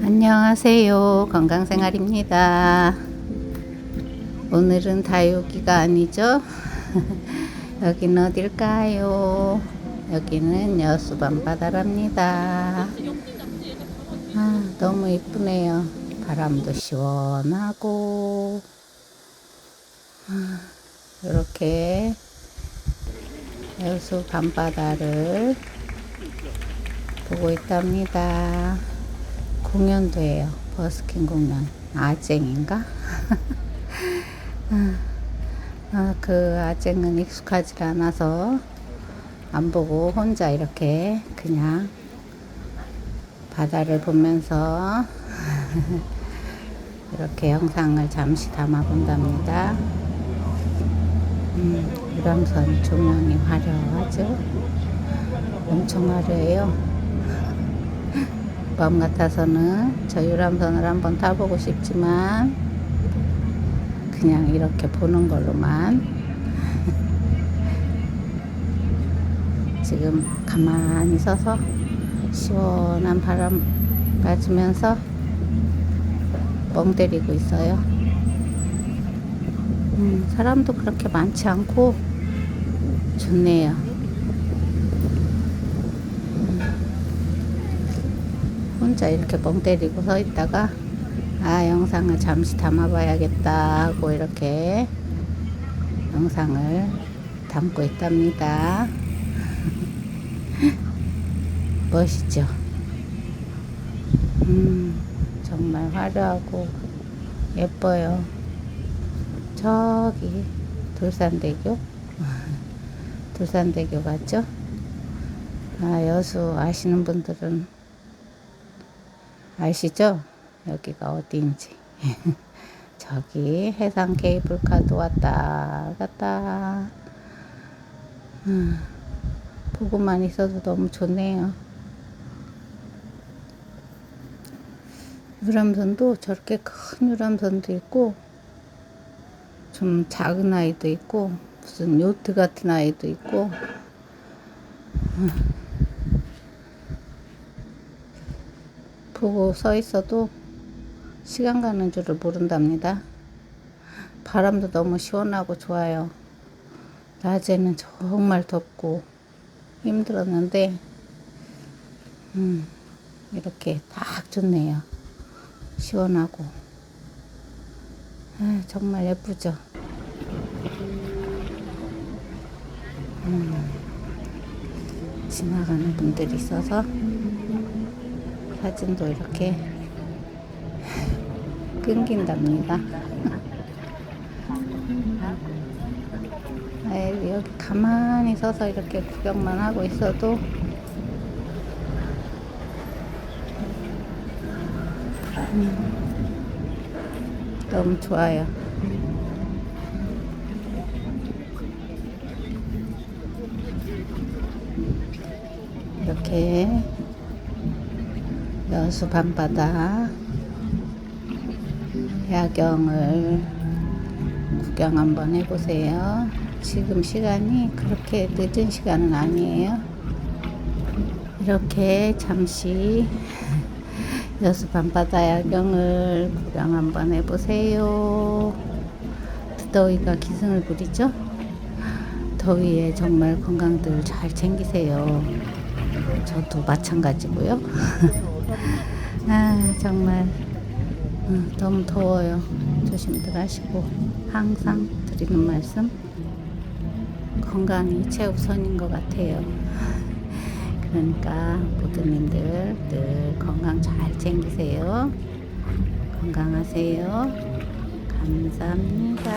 안녕하세요. 건강생활입니다. 오늘은 다육이가 아니죠? 여기는 어딜까요? 여기는 여수 밤바다랍니다. 아, 너무 이쁘네요. 바람도 시원하고, 아, 이렇게 여수 밤바다를 보고 있답니다. 공연도 해요. 버스킹 공연. 아쟁인가? 아, 아, 그 아쟁은 익숙하지 않아서 안 보고 혼자 이렇게 그냥 바다를 보면서 이렇게 영상을 잠시 담아 본답니다. 음, 유람선 조명이 화려하죠? 엄청 화려해요. 마음 같아서는 저 유람선을 한번 타보고 싶지만 그냥 이렇게 보는 걸로만 지금 가만히 서서 시원한 바람 맞으면서 멍 때리고 있어요. 음, 사람도 그렇게 많지 않고 좋네요. 혼자 이렇게 멍 때리고 서 있다가 아 영상을 잠시 담아봐야겠다 하고 이렇게 영상을 담고 있답니다. 멋있죠? 음, 정말 화려하고 예뻐요. 저기 돌산대교 돌산대교 같죠? 아, 여수 아시는 분들은 아시죠? 여기가 어디인지. 저기 해상 케이블카도 왔다 갔다. 음, 보고만 있어도 너무 좋네요. 유람선도 저렇게 큰 유람선도 있고, 좀 작은 아이도 있고, 무슨 요트 같은 아이도 있고, 음. 보고 서 있어도 시간 가는 줄을 모른답니다. 바람도 너무 시원하고 좋아요. 낮에는 정말 덥고 힘들었는데, 음, 이렇게 딱 좋네요. 시원하고. 아, 정말 예쁘죠? 음, 지나가는 분들이 있어서 사진도 이렇게 끊긴답니다. 아, 여기 가만히 서서 이렇게 구경만 하고 있어도 음, 너무 좋아요. 이렇게 여수 밤바다 야경을 구경 한번 해보세요. 지금 시간이 그렇게 늦은 시간은 아니에요. 이렇게 잠시 여수 밤바다 야경을 구경 한번 해보세요. 더위가 기승을 부리죠? 더위에 정말 건강들 잘 챙기세요. 저도 마찬가지고요. 아, 정말 음, 너무 더워요. 조심들 하시고 항상 드리는 말씀 건강이 최우선인 것 같아요. 그러니까 보드님들 늘 건강 잘 챙기세요. 건강하세요. 감사합니다.